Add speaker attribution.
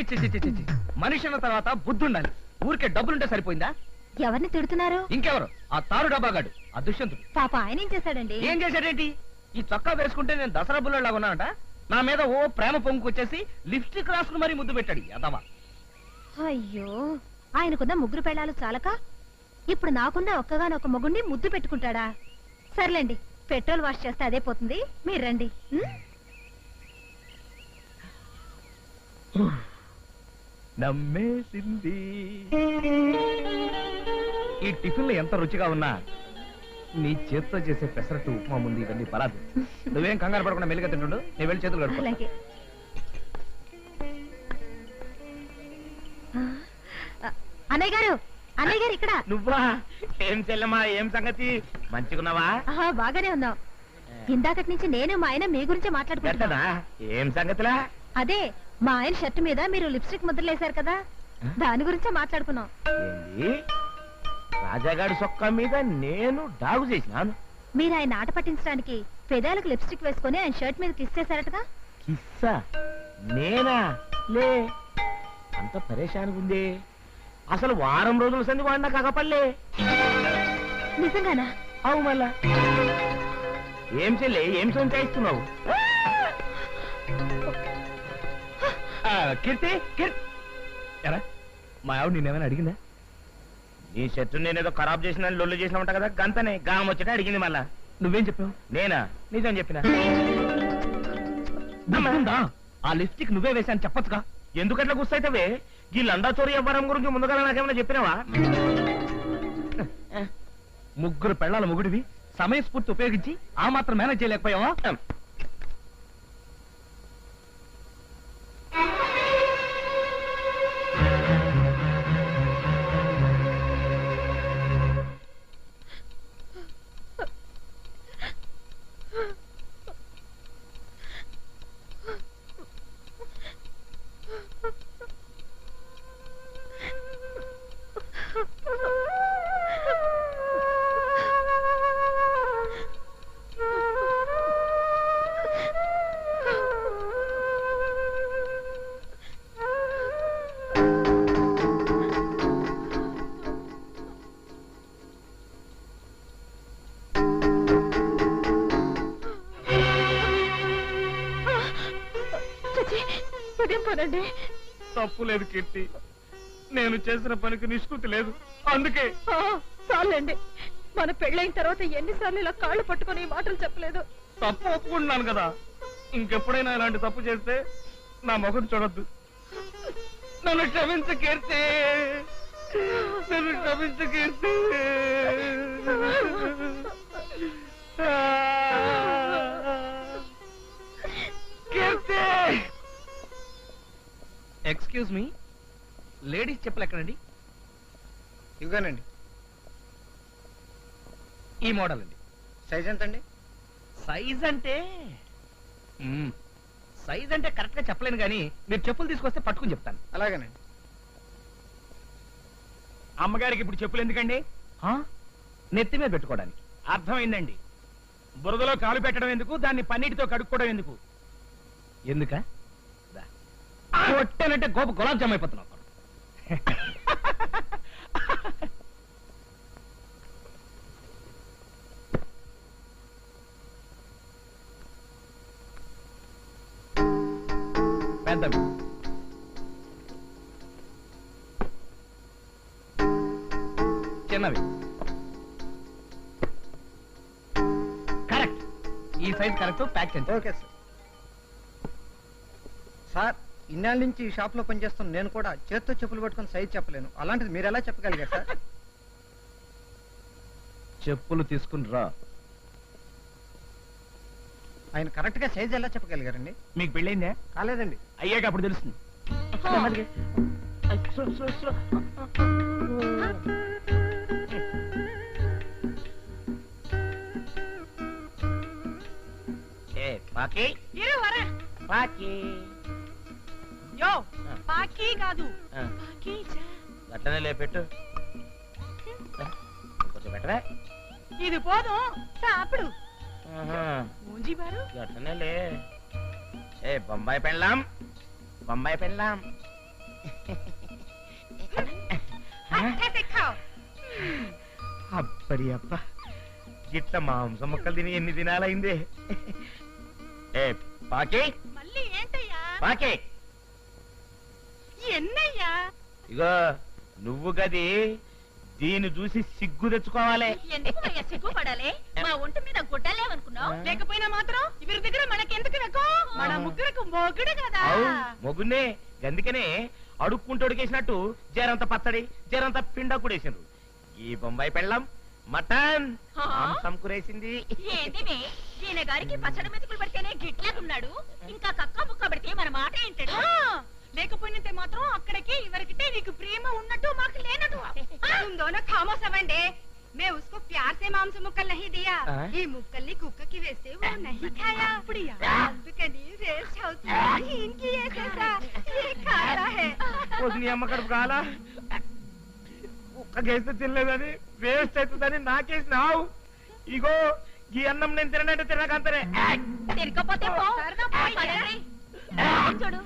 Speaker 1: చి, చి, చి, చి, చి. మనిషి అన్న తర్వాత బుద్ధి ఉండాలి ఊరికే డబ్బులుంటే సరిపోయిందా?
Speaker 2: ఎవరిని తిడుతున్నారు?
Speaker 1: ఇంకెవరు? ఆ తారు డబ్బాగాడు ఆ దుష్యంతుడు.
Speaker 2: పాప ఆయన ఏం చేశాడండి?
Speaker 1: ఏం చేశాడేంటి? ఈ చొక్కా వేసుకుంటే నేను దసరా బుల్లలాగా ఉన్నానంట. నా మీద ఓ ప్రేమ పొంగుకొచ్చేసి లిప్స్టిక్ రాసుకుని మరీ ముద్దు పెట్టాడు యదవా.
Speaker 2: అయ్యో ఆయనకున్న ముగ్గురు పెళ్ళాలు చాలక? ఇప్పుడు నాకున్న ఒక్కగానొక్క మొగుడిని ముద్దు పెట్టుకుంటాడా? సర్లేండి పెట్రోల్ వాష్ చేస్తే అదే పోతుంది. మీరు రండి?
Speaker 1: నమ్మేసింది. ఈ టిఫిన్లు ఎంత రుచిగా ఉన్నా నీ చేత్తో చేసే పెసరట్టు ఉప్మా ముందు ఇవన్నీ పరాదు. నువ్వేం కంగారు పడకుండా మెల్లిగా తింటుండు. నేను వెళ్ళి చేతులు కడుక్కో
Speaker 2: అలాగే. అన్నయ్య గారు అన్నయ్య గారు ఇక్కడ.
Speaker 3: నువ్వా? ఏం చెల్లెమా ఏం సంగతి? మంచిగున్నావా?
Speaker 2: ఆహా, బాగానే ఉన్నాం. ఇందాకటి నుంచి నేను మా ఆయన మీ గురించి మాట్లాడుకుంటున్నా.
Speaker 3: ఏం సంగతిలా?
Speaker 2: అదే మా ఆయన షర్ట్ మీద మీరు లిప్స్టిక్ ముద్రలు వేశారు కదా దాని గురించే మాట్లాడుకున్నాం.
Speaker 3: రాజాగాడి సొక్క మీద నేను డాగు చేసినాను.
Speaker 2: మీరు ఆయన ఆట పట్టించడానికి పెదాలకు లిప్స్టిక్ వేసుకొని ఆయన షర్ట్ మీద కిస్ చేశారటగా?
Speaker 3: కిస్సా? నేనా? లే అంత పరేషానికి ఉంది అసలు వారం రోజుల సంది వాడినా కాకపల్లే
Speaker 2: నిజంగానా?
Speaker 3: అవు మళ్ళా ఏం చెల్లి ఏం సొంచాయిస్తున్నావు?
Speaker 1: కీర్తి కీర్తి ఎరా మా ఆవిడ నేనేమైనా అడిగిందా?
Speaker 3: నీ షర్టు నేనేదో ఖరాబ్ చేసిన లొల్లు చేసిన ఉంటా కదా గంతనే గాం వచ్చేట అడిగింది మళ్ళా.
Speaker 1: నువ్వేం చెప్పావు?
Speaker 3: నేనా? నిజం చెప్పిన?
Speaker 1: ఆ లిప్స్టిక్ నువ్వే వేశాను చెప్పొచ్చుగా.
Speaker 3: ఎందుకట్లా గుస్తైతవే ఈ లండా చోరీ వ్యవహారం గురించి ముందుగా నాకేమైనా చెప్పినావా?
Speaker 1: ముగ్గురు పెళ్ళాల ముగుడివి సమయస్ఫూర్తి ఉపయోగించి ఆ మాత్రం మేనేజ్ చేయలేకపోయావా?
Speaker 2: పనండి?
Speaker 1: తప్పు లేదు కీర్తి. నేను చేసిన పనికి నిష్కృతి లేదు. అందుకే
Speaker 2: చాలండి. మన పెళ్ళైన తర్వాత ఎన్నిసార్లు ఇలా కాళ్ళు పట్టుకొని ఈ మాటలు చెప్పలేదు.
Speaker 1: తప్పు ఒప్పుకుంటున్నాను కదా. ఇంకెప్పుడైనా ఇలాంటి తప్పు చేస్తే నా ముఖం చూడొద్దు. నన్ను క్షమించు కీర్తి. నన్ను క్షమించు కీర్తి. Excuse me. లేడీస్ చెప్పులు ఎక్కడండి? ఈ మోడల్ అండి.
Speaker 4: సైజ్ ఎంత అండి
Speaker 1: సైజ్ అంటే? మ్మ్. సైజ్ అంటే కరెక్ట్గా చెప్పలేను కానీ మీరు చెప్పులు తీసుకొస్తే పట్టుకుని చెప్తాను.
Speaker 4: అలాగేనండి.
Speaker 3: అమ్మగారికి ఇప్పుడు చెప్పులు ఎందుకండి?
Speaker 1: ఆ? నెత్తి మీద పెట్టుకోవడానికి.
Speaker 3: అర్థమైందండి. బురదలో కాలు పెట్టడం ఎందుకు? దాన్ని పన్నీటితో కడుక్కోవడం ఎందుకు?
Speaker 1: ఎందుక. కొట్టానంటే గోప గులాబ్ జామ్ అయిపోతున్నావు పెద్దవి. చిన్నవి. కరెక్ట్. ఈ సైజ్ కరెక్ట్ ప్యాక్ చేయండి
Speaker 4: ఓకే సార్. ఇన్నాళ్ళ నుంచి ఈ షాప్లో పనిచేస్తున్న నేను కూడా చేత్తో చెప్పులు పట్టుకొని సైజ్ చెప్పలేను. అలాంటిది మీరు ఎలా చెప్పగలిగారు సార్?
Speaker 1: చెప్పులు తీసుకుని రా.
Speaker 4: ఆయన కరెక్ట్గా సైజ్ ఎలా చెప్పగలిగారండి?
Speaker 3: మీకు పెళ్ళైందా?
Speaker 4: కాలేదండి.
Speaker 3: అయ్యాక అప్పుడు తెలుస్తుంది. ఏ పాకి?
Speaker 5: ఇరు వరా.
Speaker 3: పాకి.
Speaker 5: యో. పాకీ కాదు. పాకీజా.
Speaker 3: గట్టనే లేపెట్టు. కొంచెం పెట్టవే.
Speaker 5: ఇది పోదుం మూంజీ బారు.
Speaker 3: గట్టనే లే. ఏ బొంబాయి పెళ్ళాం. బొంబాయి పెళ్ళాం. అప్పడి అప్ప గిట్ల మాంసం ముక్కలు తిని ఎన్ని దినాలైందే. ఏ పాకే.
Speaker 5: మళ్ళీ ఏంటయ్యా?
Speaker 3: పాకే.
Speaker 5: ఎన్నయ్యా?
Speaker 3: ఇగో నువ్వు గది దీన్ని చూసి సిగ్గు తెచ్చుకోవాలి.
Speaker 6: ఎందుకు సిగ్గుపడాలి మా ఒంటి మీద గుడ్డలేమనుకున్నావు
Speaker 5: లేకపోయినా మాత్రం ఇవరి దగ్గర మనకెందుకు వెకో మన ముగ్గురకు మొగుడు కదా.
Speaker 3: మొగున్నే అందుకనే అడుక్కుంటూ అడిగేసినట్టు జరంత పచ్చడి జరంత పిండ కూడేసిండ్రు. ఈ బొంబాయి పెళ్ళం మటన్? మాంసం కూరేసింది.
Speaker 6: ఏంటివే ఈయన గారికి పచ్చడి మెతుకులు పడితేనే గిట్లేకున్నాడు. ఇంకా కక్క ముక్క పడితే మన మాట ఏంటాడు?
Speaker 5: లేకపోయినంతే మాత్రం అక్కడికి ఇవరికితే నీకు ప్రేమ ఉన్నట్టు మాకు లేనట్టు तुम दोनों खामोश अवंडे मैं उसको प्यार से मांस मुक्कल नहीं दिया
Speaker 3: ఆ?
Speaker 5: ఈ ముక్కల్ని కుక్కకి వేస్తే वो नहीं खाया అందుకని వేస్ట్ అవుతుంది ఇంకి వేసేసా ये खाया है
Speaker 3: పోసి నీ అమ్మ కడుపు కాలా కుక్కకేస్తే తినలేదని వేస్ట్ అవుతుందని నాకేసినావు ఇగో ఈ అన్నం నేను తిననంటే తినకంతనే
Speaker 6: తిరగపోతే పో
Speaker 5: సరదా పోయి.
Speaker 6: పదండి. చూడు